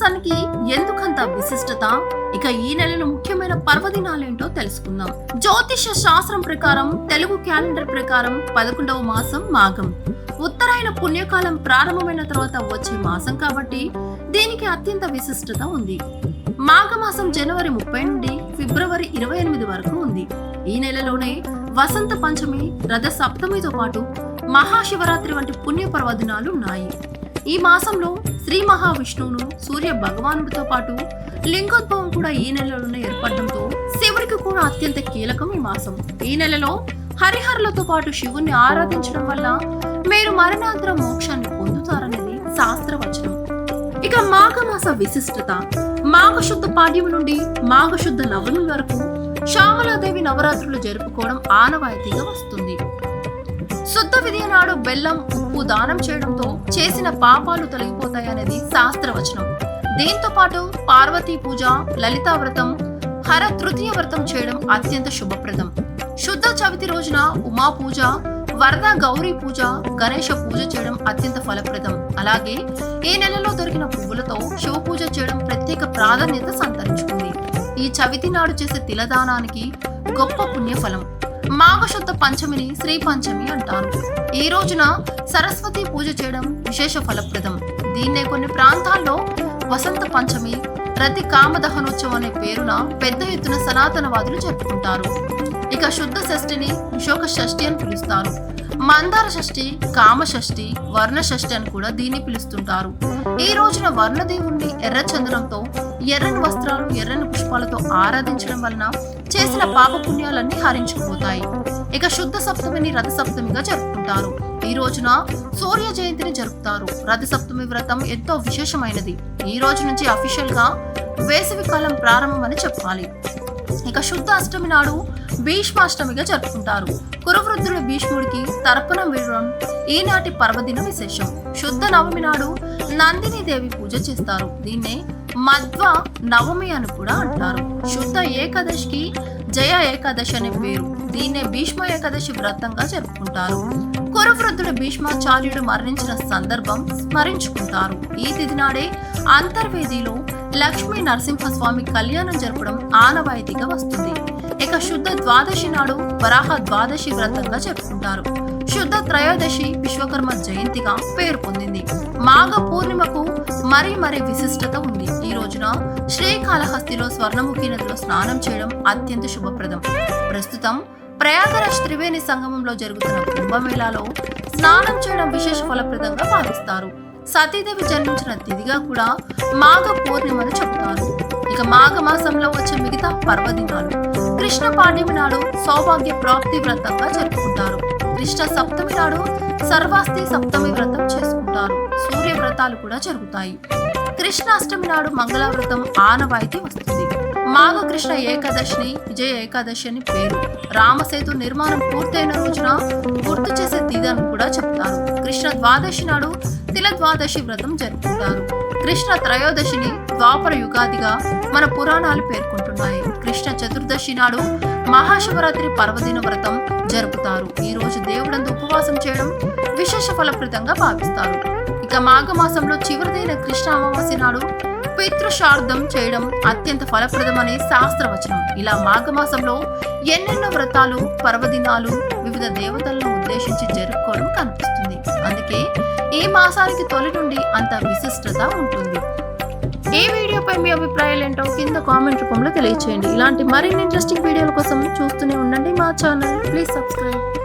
మాసానికి ఎందుకంత విశిష్టత? ఇక ఈ నెలలో ముఖ్యమైన పర్వదినాలేంటో తెలుసుకుందాం. జ్యోతిష శాస్త్రం ప్రకారం తెలుగు క్యాలెండర్ ప్రకారం పదకొండవ మాసం మాఘం. ఉత్తరాయణ పుణ్యకాలం ప్రారంభమైన తర్వాత వచ్చే మాసం కాబట్టి దీనికి అత్యంత విశిష్టత ఉంది. మాఘమాసం జనవరి ముప్పై నుండి ఫిబ్రవరి ఇరవై ఎనిమిది వరకు ఉంది. ఈ నెలలోనే వసంత పంచమి రథ సప్తమితో పాటు మహాశివరాత్రి వంటి పుణ్య పర్వదినాలు ఉన్నాయి. ఈ మాసంలో శ్రీ మహావిష్ణువును సూర్య భగవానుడితో పాటు లింగోద్భవం కూడా ఈ నెలలోనే ఏర్పడడంతో శివుడికి కూడా అత్యంత కీలకం ఈ మాసం. ఈ నెలలో హరిహరులతో పాటు శివుణ్ణి ఆరాధించడం వల్ల మీరు మరణాంతర మోక్షాన్ని పొందుతారనేది శాస్త్రవచనం. ఇక మాఘమాస విశిష్టత. మాఘశుద్ధ పాడ్యమి నుండి మాఘశుద్ధ నవమి వరకు శ్యామలాదేవి నవరాత్రులు జరుపుకోవడం ఆనవాయితీగా వస్తుంది. శుద్ధ విధి నాడు బెల్లం ఉప్పు దానం చేయడంతో చేసిన పాపాలు తొలగిపోతాయనేది శాస్త్రవచనం. దీంతో పాటు పార్వతీ పూజ లలితా వ్రతం హర తృతీయ వ్రతం చేయడం అత్యంత శుభప్రదం. శుద్ధ చవితి రోజున ఉమా పూజ వరద గౌరీ పూజ గణేష పూజ చేయడం అత్యంత ఫలప్రదం. అలాగే ఈ నెలలో దొరికిన పువ్వులతో శివ పూజ చేయడం ప్రత్యేక ప్రాధాన్యత సంతరించుకుంది. ఈ చవితి నాడు చేసే తిలదానానికి గొప్ప పుణ్యఫలం. మాఘశుద్ధ పంచమిని శ్రీ పంచమి అంటారు. ఈ రోజున సరస్వతి పూజ చేయడం విశేష ఫలప్రదం. దీన్నే కొన్ని ప్రాంతాల్లో వసంత పంచమి ప్రతి కామదహనోత్సవం అనే పేరున పెద్ద ఎత్తున సనాతనవాదులు జరుపుకుంటారు. ఇక శుద్ధ షష్ఠిని శోక షష్ఠి అని పిలుస్తారు. మందార షష్ఠి కామ షష్ఠి వర్ణ షష్ఠి అని కూడా దీన్ని పిలుస్తుంటారు. ఈ రోజున వర్ణదేవుణ్ణి ఎర్ర చంద్రంతో ఎర్రని వస్త్రాలు ఎర్రని పుష్పాలతో ఆరాధించడం వలన చేసిన పాపపుణ్యాలన్నీ హరించుకుపోతాయి ఇక శుద్ధ సప్తమిని రథ సప్తమిగా జరుపుకుంటారు. ఈ రోజున సూర్య జయంతిని జరుపుతారు. రథ సప్తమి వ్రతం ఎంతో విశేషమైనది. ఈ రోజు నుంచి అఫీషియల్గా వేసవి కాలం ప్రారంభమని చెప్పాలి. ఇక శుద్ధ అష్టమి నాడు భీష్మాష్టమిగా జరుపుకుంటారు. కురువృద్ధుడు భీష్ముడికి తర్పణం వేయడం ఈనాటి పర్వదిన విశేషం. శుద్ధ నవమి నాడు నందిని దేవి పూజ చేస్తారు. దీన్నే మధ్వ నవమి అని కూడా అంటారు. శుద్ధ ఏకాదశికి జయ ఏకాదశి అనే పేరు. దీన్నే భీష్మ ఏకాదశి వ్రతంగా జరుపుకుంటారు. కురువృద్ధుడు భీష్మాచార్యుడు మరణించిన సందర్భం స్మరించుకుంటారు. ఈ తిథి నాడే అంతర్వేదిలో లక్ష్మీ నరసింహస్వామి కళ్యాణం జరపడం ఆనవాయితీగా వస్తుంది. ఇక శుద్ధ ద్వాదశి నాడు వరాహ ద్వాదశి వ్రతంగా జరుపుకుంటారు. శుద్ధ త్రయోదశి విశ్వకర్మ జయంతిగా పేరు పొందింది. మాఘ పూర్ణిమకు మరీ మరీ విశిష్టత ఉంది. ఈ రోజున శ్రీకాళహస్తిలో స్వర్ణముఖి నదిలో స్నానం చేయడం అత్యంత శుభప్రదం. ప్రస్తుతం ప్రయాగరాజ్ త్రివేణి సంగమంలో జరుగుతున్న కుంభమేళాలో స్నానం చేయడం విశేష ఫలప్రదంగా భావిస్తారు. సతీదేవి జన్మించిన తిథిగా కూడా మాఘ పూర్ణిమను చెబుతారు. ఇక మాఘ మాసంలో వచ్చే మిగతా పర్వదినాలు కృష్ణ పాడ్యమి నాడు సౌభాగ్య ప్రాప్తి వ్రతంగా జరుపుకుంటారు. కృష్ణ సప్తమి నాడు సర్వాస్తి సప్తమి వ్రతం చేసుకుంటారు. సూర్య వ్రతాలు కూడా జరుగుతాయి. కృష్ణాష్టమి నాడు మంగళవ్రతం ఆనవాయితీ వస్తుంది. మాఘ కృష్ణ ఏకాదశిని విజయ ఏకాదశి అని పేరు. రామసేతు నిర్మాణం పూర్తయిన రోజున గుర్తు చేసే తీదని కూడా చెప్తారు. కృష్ణ ద్వాదశి నాడు తిల ద్వాదశి వ్రతం జరుపుకుంటారు. కృష్ణ త్రయోదశిని ద్వాపర యుగాదిగా మన పురాణాలు పేర్కొంటున్నాయి. కృష్ణ చతుర్దశి నాడు మహాశివరాత్రి పర్వదిన వ్రతం జరుపుతారు. ఈ రోజు దేవుడందు ఉపవాసం చేయడం విశేష ఫలప్రదంగా భావిస్తారు. ఇక మాఘమాసంలో చివరిదైన కృష్ణ అమావాస్య నాడు పితృశార్థం చేయడం అత్యంత ఫలప్రదమనే శాస్త్రవచనం. ఇలా మాఘమాసంలో ఎన్నెన్నో వ్రతాలు పర్వదినాలు వివిధ దేవతలను ఉద్దేశించి జరుపుకోవడం కనిపిస్తుంది. అందుకే ఈ మాసానికి తొలి నుండి అంత విశిష్టత ఉంటుంది. ఈ వీడియోపై మీ అభిప్రాయాలు ఏంటో కింద కామెంట్ రూపంలో తెలియచేయండి. ఇలాంటి మరిన్ని ఇంట్రెస్టింగ్ వీడియోల కోసం చూస్తూనే ఉండండి మా ఛానల్. Please subscribe